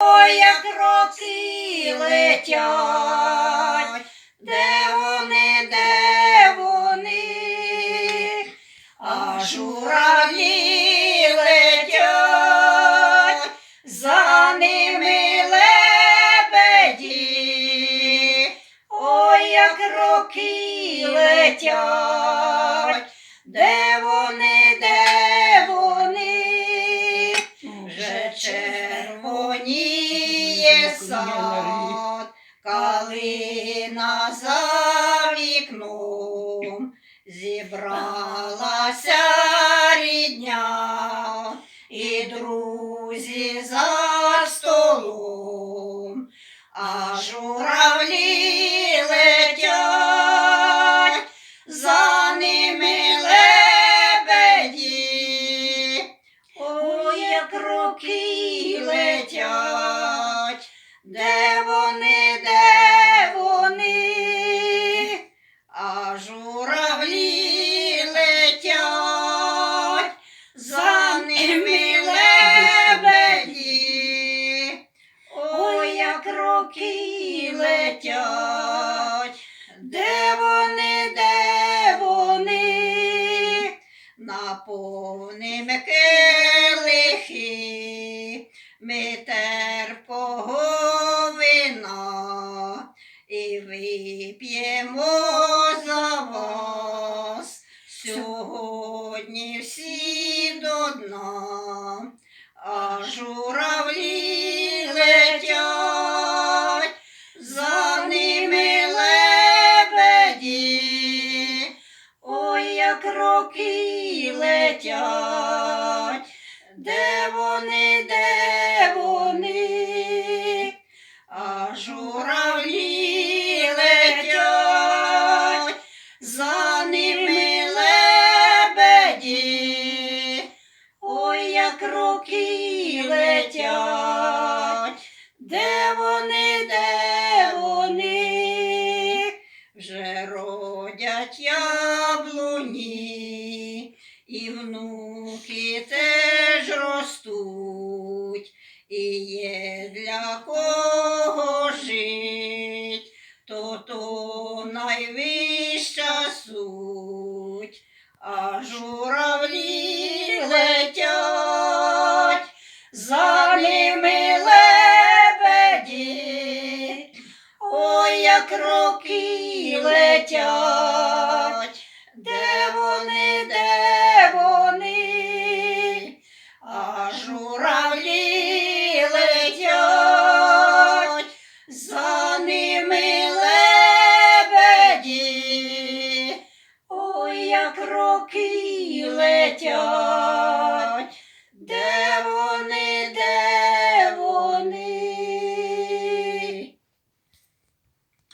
Ой, як роки летять, де вони, де вони, а журавлі летять, за ними лебеді. Ой, як роки летять, сад, калина за вікном, зібралася роки летять, де вони, де вони, наповним келихи, ми терпого вина і вип'ємо за вас. Сьогодні всі роки летять, і внуки теж ростуть, і є для кого жить, то то найвища суть, а журавлі летять, за ними лебеді. Ой, як роки летять, де вони, де як роки летять.